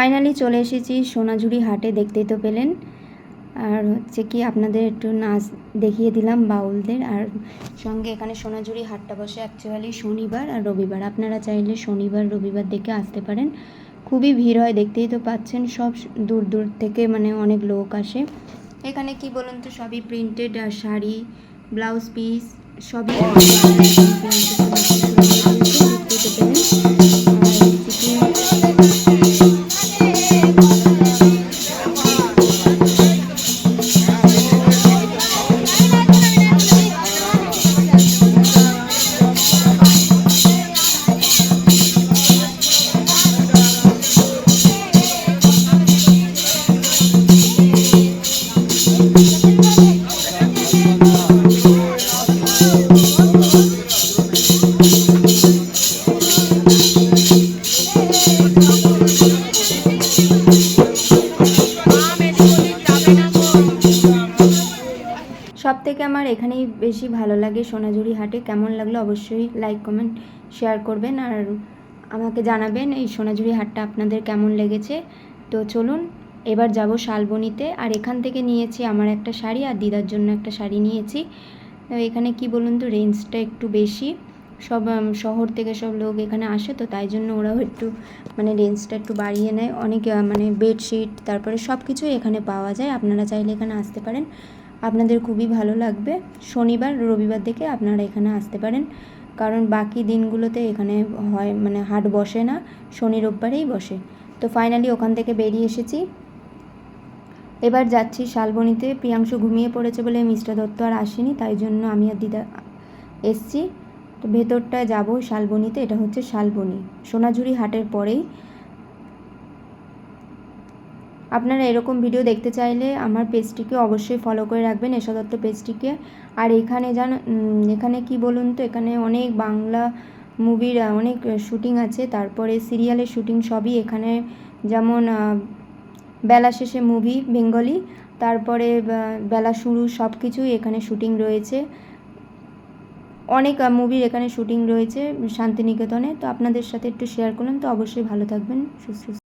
Finally চলে এসেছি সোনাঝুরি হাটে, দেখতেই তো পেলেন। আর হচ্ছে কি আপনাদের একটু নাচ দেখিয়ে দিলাম বাউলদের। আর সঙ্গে এখানে সোনাঝুরি হাটটা বসে অ্যাকচুয়ালি শনিবার আর রবিবার। আপনারা চাইলে শনিবার, রবিবার দেখে আসতে পারেন। খুবই ভিড় হয়, দেখতেই তো পাচ্ছেন। সব দূর দূর থেকে মানে অনেক লোক আসে। এখানে কি বলুন তো, সবই প্রিন্টেড শাড়ি ব্লাউজ পিস সবই। সব থেকে আমার এখানেই বেশি ভালো লাগে সোনাঝুরি হাটে। কেমন লাগল অবশ্যই লাইক কমেন্ট শেয়ার করবেন আর আমাকে জানাবেন এই সোনাঝুরি হাটটা আপনাদের কেমন লেগেছে। তো চলুন, এবার যাব শালবনিতে। আর এখান থেকে নিয়েছি আমার একটা শাড়ি আর দিদার জন্য একটা শাড়ি নিয়েছি। তো এখানে কি বলুন তো রেঞ্জটা একটু বেশি। সব শহর থেকে সব লোক এখানে আসে তো তাই জন্য ওরাও একটু মানে রেঞ্জটা একটু বাড়িয়ে নেয়। অনেক মানে বেডশিট তারপরে সব কিছুই এখানে পাওয়া যায়। আপনারা চাইলে এখানে আসতে পারেন। আপনাদের খুবই ভালো লাগবে। শনিবার, রবিবার থেকে আপনারা এখানে আসতে পারেন। কারণ বাকি দিনগুলোতে এখানে হয় মানে হাট বসে না, শনি রোববারেই বসে। তো ফাইনালি ওখান থেকে বেরিয়ে এসেছি। এবার যাচ্ছি শালবনিতে। প্রিয়াংশু ঘুমিয়ে পড়েছে বলে মিস্টার দত্ত আর আসেনি, তাই জন্য আমি আর দিদা, এসছি। তো ভেতরটায় যাব শালবনিতে, এটা হচ্ছে শালবনি। সোনাঝুরি হাটের পরেই। আপনারা এরকম ভিডিও দেখতে চাইলে আমার পেজটিকে অবশ্যই ফলো করে রাখবেন, এশা পেজটিকে। আর এখানে যান এখানে কি বলুন তো, এখানে অনেক বাংলা মুভির অনেক শুটিং আছে। তারপরে সিরিয়ালের শুটিং সবই এখানে, যেমন বেলা শেষে মুভি বেঙ্গলি তারপরে বেলা শুরু সব কিছুই এখানে শুটিং রয়েছে। অনেক মুভির এখানে শুটিং রয়েছে, শান্তিনিকেতনে। তো আপনাদের সাথে একটু শেয়ার করলাম তো অবশ্যই ভালো থাকবেন সুস্থ